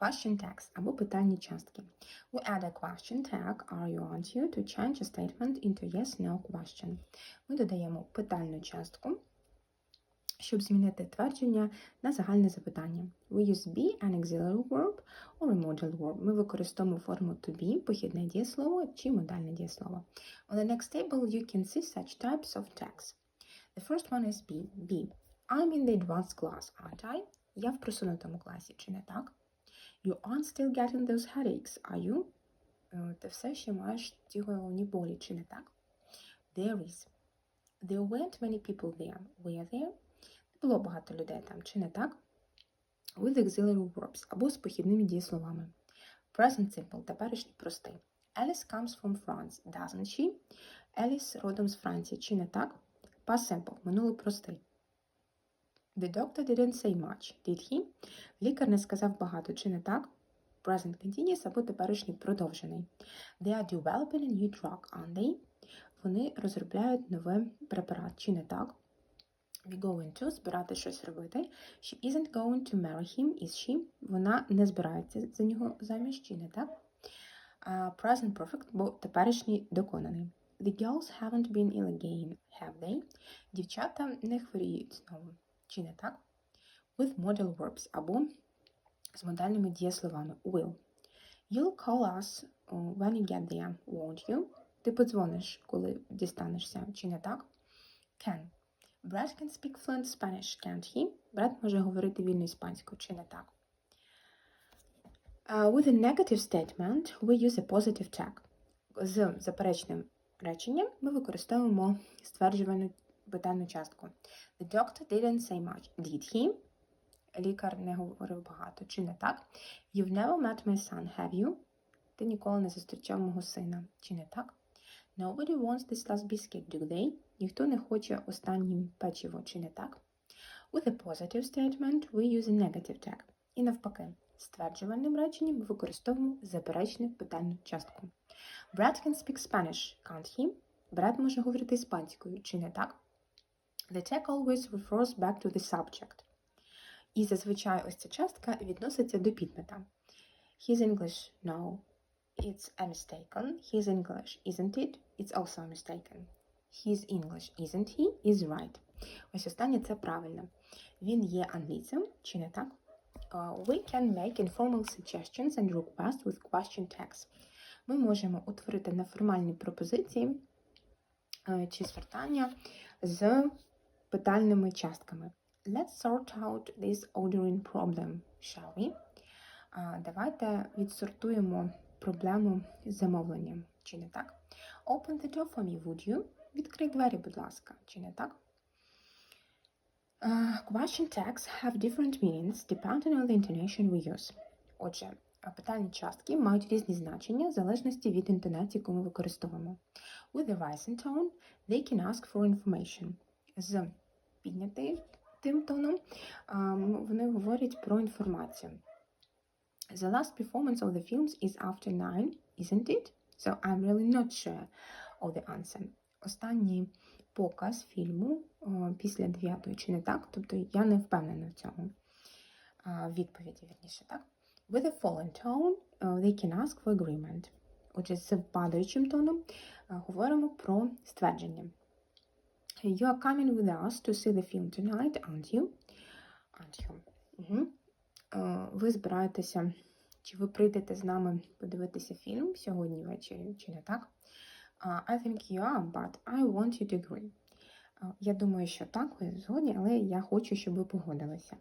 Question tags або питальні частки. We add a question tag are you aren't you to change a statement into yes no question. Ми додаємо питальну частку, щоб змінити твердження на загальне запитання. We use be an auxiliary verb or a modal verb. Ми використовуємо форму to be, похідне дієслово чи модальне дієслово. On the next table you can see such types of tags. The first one is be. Be. I'm in the advanced class, aren't I? Я в просунутому класі, чи не так? You aren't still getting those headaches, are you? Е, Ти все ще маєш ті головні болі, чи не так? There is. There weren't many people there. Were there? Не було багато людей там, чи не так? With auxiliary verbs або з похідними дієсловами. Present simple, теперішній простий. Alice comes from France, doesn't she? Alice родом з Франції, чи не так? Past simple, минулий простий. The doctor didn't say much, did he? Лікар не сказав багато, чи не так? Present continuous або теперішній продовжений. They are developing a new drug, aren't they? Вони розробляють новий препарат, чи не так? We going to збирати щось робити. She isn't going to marry him, is she? Вона не збирається за нього заміж, чи не так? Uh, present perfect, бо теперішній доконаний. The girls haven't been ill again, have they? Дівчата не хворіють знову, чи не так? With modal verbs або з модальними дієсловами will. You'll call us uh, when you get there, won't you? Ти подзвониш, коли дістанешся, чи не так? Can. Brad can speak fluent Spanish, can't he? Брат може говорити вільно іспанською, чи не так? Uh, with a negative statement, we use a positive tag. З заперечним реченням ми використовуємо стверджувальну питальну частку. The doctor didn't say much, did he? Лікар не говорив багато, чи не так? You've never met my son, have you? Ти ніколи не зустрічав мого сина, чи не так? Nobody wants this last biscuit, do they? Ніхто не хоче останнім печиво, чи не так? With a positive statement, we use a negative tag. І навпаки, стверджувальним реченням використовуємо заперечну питальну частку. Brad can speak Spanish, can't he? Брат може говорити іспанською, чи не так? The tag always refers back to the subject. І зазвичай ось ця частка відноситься до підмета. He's English, no. It's a mistaken. He's English, isn't it? It's also a mistaken. He's English, isn't he? Is right. Ось останнє це правильно. Він є англійцем, чи не так? Uh, we can make informal suggestions and requests with question tags. Ми можемо утворити неформальні пропозиції е, чи звертання з питальними частками. Let's sort out this ordering problem, shall we? А, Давайте відсортуємо проблему з замовленням, чи не так? Open the door for me, would you? Відкрий двері, будь ласка, чи не так? Uh, question tags have different meanings depending on the intonation we use. Отже, питальні частки мають різні значення в залежності від інтонації, яку ми використовуємо. With the rising tone, they can ask for information. З піднятим тим тоном вони говорять про інформацію. The last performance of the films is after nine, isn't it? So I'm really not sure of the answer. Останній показ фільму після дев'ятої, чи не так? Тобто я не впевнена в цьому. Відповіді, вірніше, так? With a falling tone, they can ask for agreement. Отже, з падаючим тоном говоримо про ствердження. You are coming with us to see the film tonight, aren't you? Aren't you? Угу. Е, Ви збираєтеся, чи ви прийдете з нами подивитися фільм сьогодні ввечері, чи не так? Uh, I think you are, but I want you to agree. Е, Я думаю, що так, ви згодні, але я хочу, щоб ви погодилися.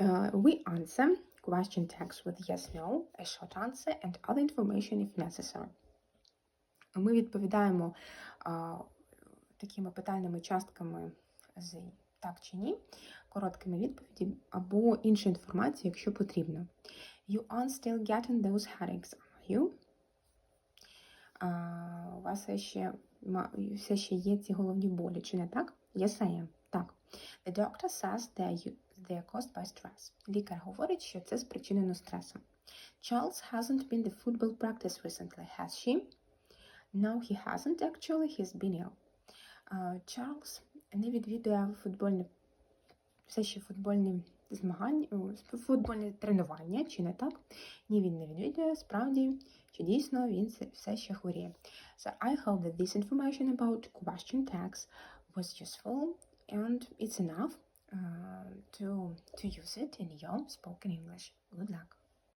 Е, We answer question tags with yes, no, a short answer and other information if necessary. Ми відповідаємо такими питальними частками з так чи ні, короткими відповіді або іншу інформацію, якщо потрібно. You aren't still getting those headaches, are you? А, у вас все ще, все ще є ці головні болі, чи не так? Yes, I am. Так. The doctor says they are, caused by stress. Лікар говорить, що це спричинено стресом. Charles hasn't been the football practice recently, has she? No, he hasn't actually, he's been ill. Чарльз не відвідує футбольні, все ще футбольні змагань, о, футбольне тренування, чи не так? Ні, він не відвідує, справді, чи дійсно він все ще хворіє. So I hope that this information about question tags was useful and it's enough uh, to, to use it in your spoken English. Good luck!